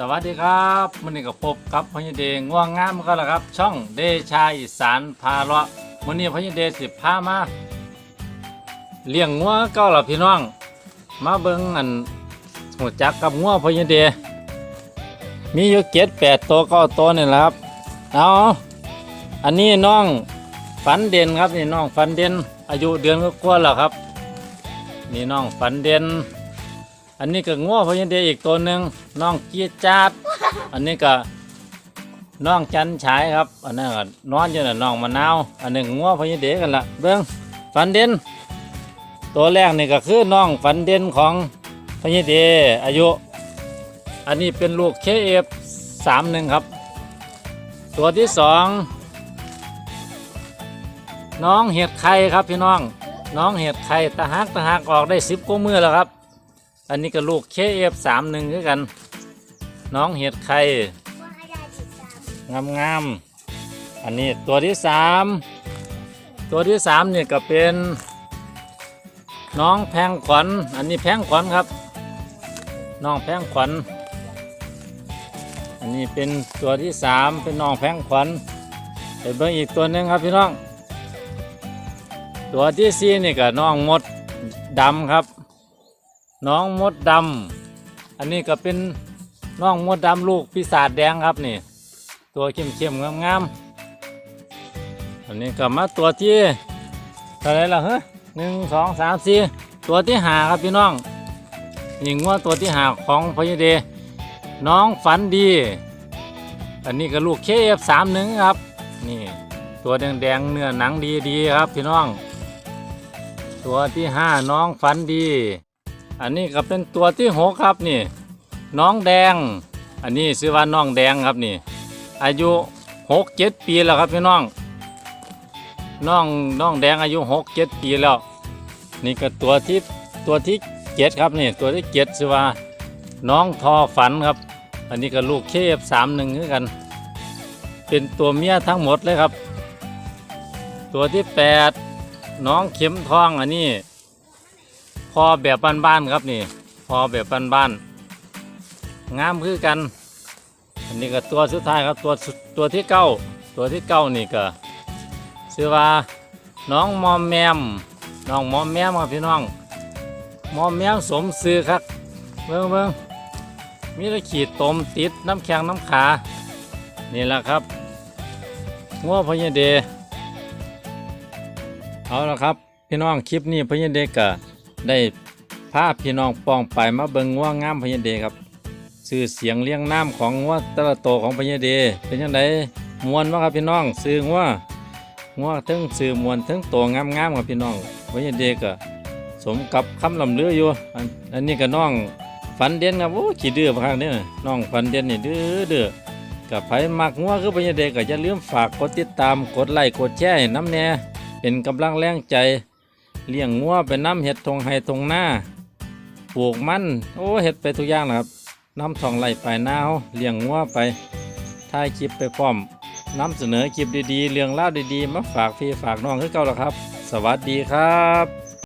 สวัสดีครับมันนี้ก็พบกับพญเดงง่วงงามก็แล้วครับ ช่องเดชาอีสานพาเลาะมันนี้พญเดสิพามาเลี้ยงงัวเก้าล่ะพี่น้อง มาเบิ่งอันหัวจักกับงัวพญเด มีอยู่เจ็ดแปดตัวก้าตัวนี่แหละครับเอาอันนี้น้องฝันเด่นครับนี่น้องฝันเด่นอายุเดือนก็กว่าแล้วครับ นี่น้องฝันเด่น อันนี้ก็ง้อพยันเดอีกตัวหนึ่งน้องเกียจาดอันนี้ก็น้องจันฉายครับ อันนั้นก็นอนอยู่น่ะน้องมะนาวอันนี้ก็ง้อพยันเดกันละเบิ้งฝันเด่นตัวแรกนี่ก็คือน้องฝันเด่นของพยันเดอายุ อันนี้เป็นลูกเคเอฟสามหนึ่งครับ ตัวที่สองน้องเห็ดไข่ครับพี่น้อง น้องเห็ดไข่ตะหักตะหักออกได้สิบกว่ามือแล้วครับ อันนี้ก็ลูกเคเอฟสามหนึ่งคือกัน น้องเห็ดไข่งามงามๆอันนี้ตัวที่สามตัวที่สามเนี่ยก็เป็น น้องแพงขวัญอันนี้แพงขวัญครับ น้องแพงขวัญอันนี้เป็นตัวที่สามเป็นน้องแพงขวัญไปเบิ่งอีกตัวหนึ่งครับพี่น้อง ตัวที่สี่นี่ก็น้องมดดำครับ น้องมดดำ อันนี้ก็เป็นน้องมดดำลูกปีศาจแดงครับนี่ ตัวเข้มเข้มๆงามๆ อันนี้ก็มาตัวที่เท่าไรล่ะเฮ้ยหนึ่งสองสามสี่ตัวที่หาครับพี่น้องนี่งัวตัวที่หาของพญเด น้องฝันดี อันนี้ก็ลูกเคเอฟสามหนึ่งครับ นี่ตัวแดงๆเนื้อหนังดีๆครับพี่น้อง ตัวที่ห้าน้องฝันดี อันนี้ก็เป็นตัวที่หกครับนี่ น้องแดง อันนี้ชื่อว่าน้องแดงครับนี่ อายุหกเจ็ดปีแล้วครับพี่น้อง น้องน้องแดงอายุหกเจ็ดปีแล้ว นี่ก็ตัวที่ตัวที่เจ็ดครับนี่ตัวที่เจ็ดชื่อว่าน้องทอฝันครับ อันนี้ก็ลูกเคฟสามหนึ่งคือกัน เป็นตัวเมียทั้งหมดเลยครับ ตัวที่แปดน้องเข็มทองอันนี้ อแบบบ้านๆครับนี่ พอแบบบ้านๆงามคือกัน อันนี้ก็ตัวสุดท้ายครับตัวตัวที่เก้าตัวที่เก้านี่ก็ชื่อว่าน้องมอมแมมน้องมอมแมมครับพี่น้องมอมแมมสมซื้อครับเบิ่งเบิ่งมีตะขีดตมติดน้ำแข็งน้ำขานี่แหละครับงัวพญเดเอาละครับ พี่น้องคลิปนี้พญเดก็ ได้พาพพี่น้องปองไปมาเบิงงัวงามพญเดครับชื่อเสียงเลี้ยงน้ำของงัวแตละโตของพญเดเป็นยังไงมวนวะครับพี่น้องซื้องัวงัวทั้งซื้อมวนทั้งโตงามงามๆครับพี่น้องพญเดก็สมกับคำลำเลืออยู่อันอันนี้ก็น้องฝันเด่นครับโอ้ขี้ดื้อมากเนี่ยน้องฝันเด่นนี่ดื้อเด้อกับไผมักงัวคือพญเดก็อย่าลืมฝากกดติดตามกดไลค์กดแชร์น้ำแน่เป็นกำลังแรงใจ เลี้ยงงัวไปน้ำเห็ดทงไฮทงหน้าปลูกมันโอ้เห็ดไปทุกอย่างนะครับน้ำทองไหลไปหน้าเฮาเลี้ยงงัวไปถ่ายคลิปไปพร้อมนำเสนอคลิปดีๆ เรื่องเล่าดีๆ มาฝากพี่ฝากน้องขึ้นเก่าแล้วครับ สวัสดีครับ